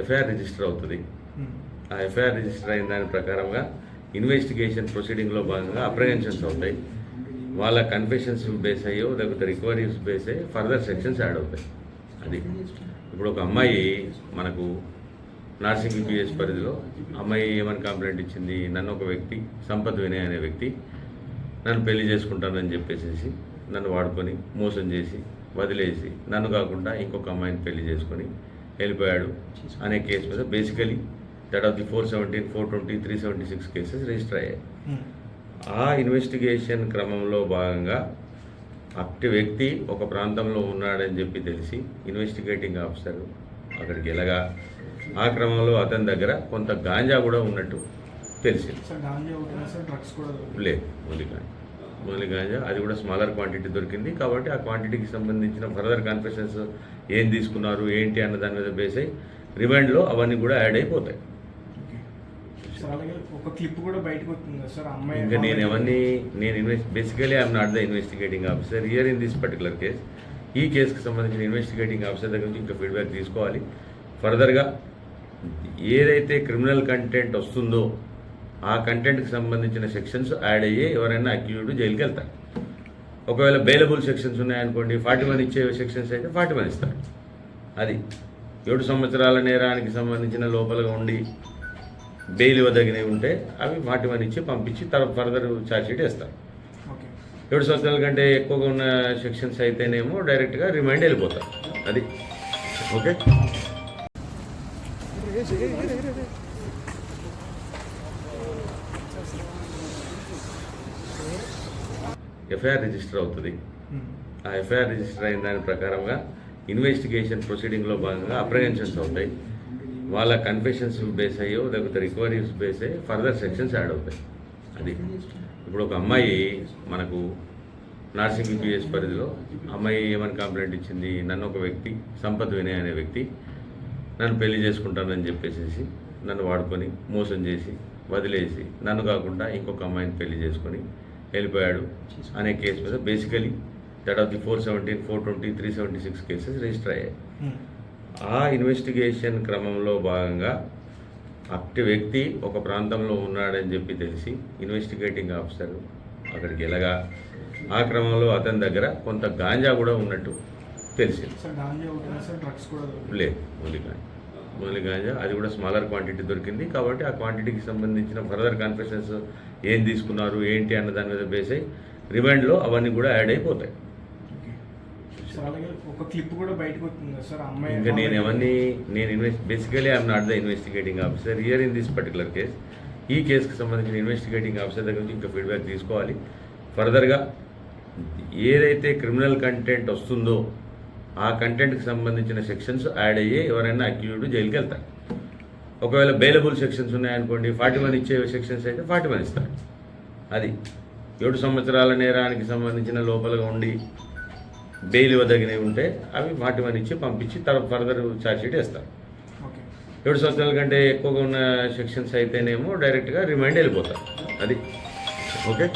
FIR register అవుతుంది. ఆ FIR register అయిన దాని ప్రకారంగా ఇన్వెస్టిగేషన్ ప్రొసీడింగ్లో భాగంగా అప్రహెన్షన్స్ అవుతాయి. వాళ్ళ కన్ఫెషన్స్ బేస్ అయ్యో లేకపోతే రికవరీస్ బేస్ అయ్యి ఫర్దర్ సెక్షన్స్ యాడ్ అవుతాయి. అది. ఇప్పుడు ఒక అమ్మాయి మనకు నార్సింగ్ పిఎస్ పరిధిలో అమ్మాయి ఏమని కంప్లైంట్ ఇచ్చింది? నన్ను ఒక వ్యక్తి సంపత్ వినయ్ అనే వ్యక్తి నన్ను పెళ్ళి చేసుకుంటానని చెప్పేసి నన్ను వాడుకొని మోసం చేసి వదిలేసి నన్ను కాకుండా ఇంకొక అమ్మాయిని పెళ్ళి చేసుకొని వెళ్ళిపోయాడు అనే కేసు మీద basically that of the four seventeen four twenty three seventy six cases register అయ్యాయి ఆ ఇన్వెస్టిగేషన్ క్రమంలో భాగంగా అట్టి వ్యక్తి ఒక ప్రాంతంలో ఉన్నాడని చెప్పి తెలిసి ఇన్వెస్టిగేటింగ్ ఆఫీసర్ అక్కడికి వెళ్ళగా ఆ క్రమంలో అతని దగ్గర కొంత గాంజా కూడా ఉన్నట్టు తెలిసింది. లేదు ఓన్లీ గాంజా. ఓన్లీ గాంజా అది కూడా స్మాలర్ క్వాంటిటీ దొరికింది కాబట్టి ఆ క్వాంటిటీకి సంబంధించిన ఫర్దర్ కన్ఫెషన్స్ ఏం తీసుకున్నారు ఏంటి అన్న దాని మీద బేస్ అయ్యి రిమాండ్లో అవన్నీ కూడా యాడ్ అయిపోతాయి. ఇంకా నేను ఎవరిని నేను invest basically I'm not the investigating officer here in this particular case ఈ కేసుకి సంబంధించిన ఇన్వెస్టిగేటింగ్ ఆఫీసర్ దగ్గర నుంచి ఇంకా ఫీడ్బ్యాక్ తీసుకోవాలి. ఫర్దర్గా ఏదైతే క్రిమినల్ కంటెంట్ వస్తుందో ఆ కంటెంట్కి సంబంధించిన సెక్షన్స్ యాడ్ అయ్యి ఎవరైనా అక్యూజ్డ్ జైలుకి వెళ్తారు ఒకవేళ బెయిలబుల్ సెక్షన్స్ ఉన్నాయనుకోండి ఫార్టీ వన్ ఇచ్చే సెక్షన్స్ అయితే ఫార్టీ వన్ ఇస్తారు. అది ఏడు సంవత్సరాల నేరానికి సంబంధించిన లోపలగా ఉండి బెయిల్ ఇవ్వదగినవి ఉంటే అవి ఫార్టీ వన్ ఇచ్చి పంపించి తర్వాత ఫర్దర్ ఛార్జ్ షీట్ వేస్తారు. ఓకే. ఏడు సంవత్సరాల కంటే ఎక్కువగా ఉన్న సెక్షన్స్ అయితేనేమో డైరెక్ట్గా రిమైండ్ వెళ్ళిపోతారు. అది. ఓకే? ఎఫ్ఐఆర్ రిజిస్టర్ అవుతుంది. ఆ ఎఫ్ఐఆర్ రిజిస్టర్ అయిన దాని ప్రకారంగా ఇన్వెస్టిగేషన్ ప్రొసీడింగ్లో భాగంగా అప్రహెన్షన్స్ అవుతాయి. వాళ్ళ కన్ఫెషన్స్ బేస్ అయ్యో లేకపోతే రికవరీస్ బేస్ అయ్యి ఫర్దర్ సెక్షన్స్ యాడ్ అవుతాయి. అది. ఇప్పుడు ఒక అమ్మాయి మనకు నార్సింగ్ పిఎస్ పరిధిలో అమ్మాయి ఏమని కంప్లైంట్ ఇచ్చింది? నన్ను ఒక వ్యక్తి సంపత్ వినయ్ అనే వ్యక్తి నన్ను పెళ్ళి చేసుకుంటానని చెప్పేసి నన్ను వాడుకొని మోసం చేసి వదిలేసి నన్ను కాకుండా ఇంకొక అమ్మాయిని పెళ్ళి చేసుకొని వెళ్ళిపోయాడు అనే కేసు మీద basically that of the four seventeen four twenty three seventy six cases register అయ్యాయి ఆ ఇన్వెస్టిగేషన్ క్రమంలో భాగంగా అట్టి వ్యక్తి ఒక ప్రాంతంలో ఉన్నాడని చెప్పి తెలిసి ఇన్వెస్టిగేటింగ్ ఆఫీసర్ అక్కడికి వెళ్ళగా ఆ క్రమంలో అతని దగ్గర కొంత గాంజా కూడా ఉన్నట్టు తెలిసింది. లేదు ఓన్లీ గాంజా. ఓన్లీ గాంజా అది కూడా స్మాలర్ క్వాంటిటీ దొరికింది. కాబట్టి ఆ క్వాంటిటీకి సంబంధించిన ఫర్దర్ కన్ఫెషన్స్ ఏం తీసుకున్నారు ఏంటి అన్న దాని మీద బేస్ అయ్యి రిమాండ్లో అవన్నీ కూడా యాడ్ అయిపోతాయి. సార్ అలాగే ఒక క్లిప్ కూడా బయటకు వచ్చింది కదా సార్ అమ్మాయి ఇంకా నేను ఎవరిని నేను invest basically I'm not the investigating officer here in this particular case ఈ కేసుకి సంబంధించిన ఇన్వెస్టిగేటింగ్ ఆఫీసర్ దగ్గర నుంచి ఇంకా ఫీడ్బ్యాక్ తీసుకోవాలి. ఫర్దర్గా ఏదైతే క్రిమినల్ కంటెంట్ వస్తుందో ఆ కంటెంట్కి సంబంధించిన సెక్షన్స్ యాడ్ అయ్యి ఎవరైనా అక్యూజ్డ్ జైలుకి వెళ్తారు. ఒకవేళ బెయిలబుల్ సెక్షన్స్ ఉన్నాయనుకోండి ఫార్టీ వన్ ఇచ్చే సెక్షన్స్ అయితే ఫార్టీ వన్ ఇస్తారు. అది ఏడు సంవత్సరాల నేరానికి సంబంధించిన లోపలగా ఉండి బెయిల్ ఇవ్వదగినవి ఉంటే అవి ఫార్టీ వన్ ఇచ్చి పంపించి తర్వాత ఫర్దర్ ఛార్జ్ షీట్ వేస్తారు. ఏడు సంవత్సరాల కంటే ఎక్కువగా ఉన్న సెక్షన్స్ అయితేనేమో డైరెక్ట్గా రిమైండ్ వెళ్ళిపోతారు. అది. ఓకే?